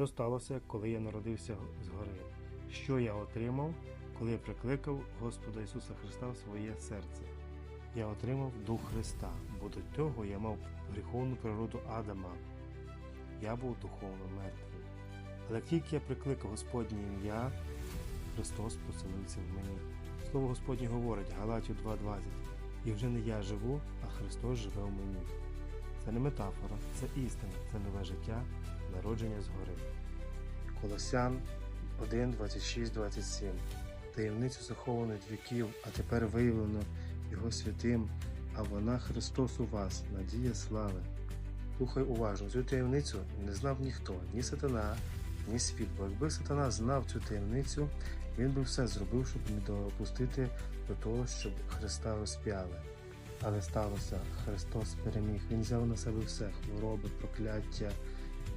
Що сталося, коли я народився згори? Що я отримав, коли я прикликав Господа Ісуса Христа в своє серце? Я отримав Дух Христа, бо до того я мав гріховну природу Адама. Я був духовно мертвий. Але тільки я прикликав Господнє ім'я, Христос поселився в мені. Слово Господнє говорить Галатію 2.20. І вже не я живу, а Христос живе в мені. Це не метафора, це істина, це нове життя, народження згори. Колосян 1, 26, 27. Таємницю заховано від віків, а тепер виявлено Його святим, а вона Христос у вас, надія слави. Слухай уважно, цю таємницю не знав ніхто, ні сатана, ні світ. Бо якби сатана знав цю таємницю, він би все зробив, щоб не допустити до того, щоб Христа розп'яли. Але сталося, Христос переміг. Він взяв на себе все хвороби, прокляття,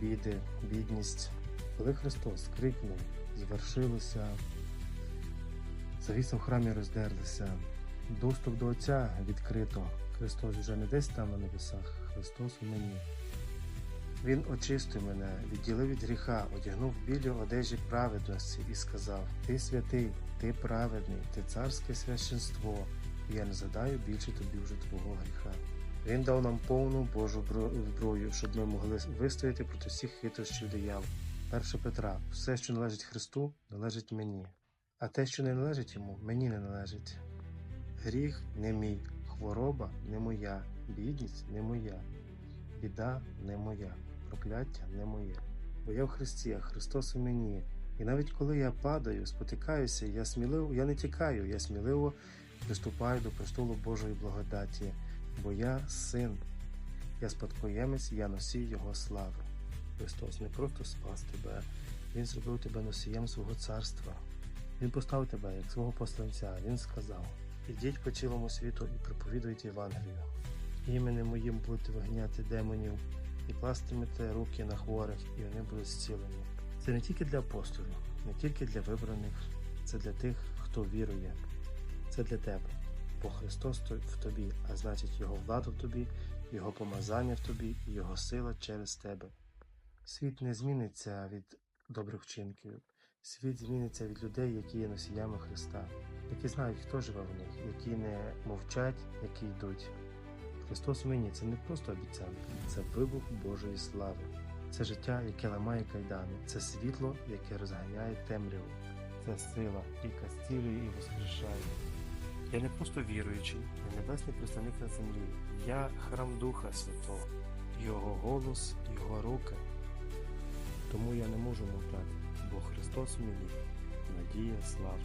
біди, бідність. Коли Христос крикнув, звершилося, завіса в храмі роздерлися, доступ до Отця відкрито. Христос вже не десь там на небесах, Христос у мені. Він очистив мене, відділив від гріха, одягнув білі одежі праведності і сказав: Ти святий, ти праведний, ти царське священство, і я не задаю більше тобі вже твого гріха. Він дав нам повну Божу зброю, щоб ми могли вистояти проти всіх хитрощів диявола. 1 Петра, все, що належить Христу, належить мені, а те, що не належить йому, мені не належить. Гріх не мій, хвороба не моя, бідність не моя, біда не моя, прокляття не моє. Бо я в Христі, а Христос у мені. І навіть коли я падаю, спотикаюся, я сміливо, я не тікаю, я сміливо приступаю до престолу Божої благодаті, бо я син, я спадкоємець, я носій Його слави. Христос не просто спас тебе, Він зробив тебе носієм свого царства. Він поставив тебе як свого посланця. Він сказав: Ідіть по цілому світу і проповідуйте Євангелію. Іменем моїм будете виганяти демонів і кластимете руки на хворих, і вони будуть зцілені. Це не тільки для апостолів, не тільки для вибраних, це для тих, хто вірує. Це для тебе. Бо Христос в тобі, а значить Його влада в тобі, Його помазання в тобі Його сила через тебе. Світ не зміниться від добрих вчинків. Світ зміниться від людей, які є носіями Христа, які знають, хто живе в них, які не мовчать, які йдуть. Христос в мені це не просто обіцянка, це вибух Божої слави. Це життя, яке ламає кайдани, це світло, яке розганяє темряву. Це сила, яка зцілює і воскрешає. Я не просто віруючий, я небесний представник на землі. Я храм Духа Святого, Його голос, Його руки. Тому я не можу мовчати, бо Христос мені, надія слава.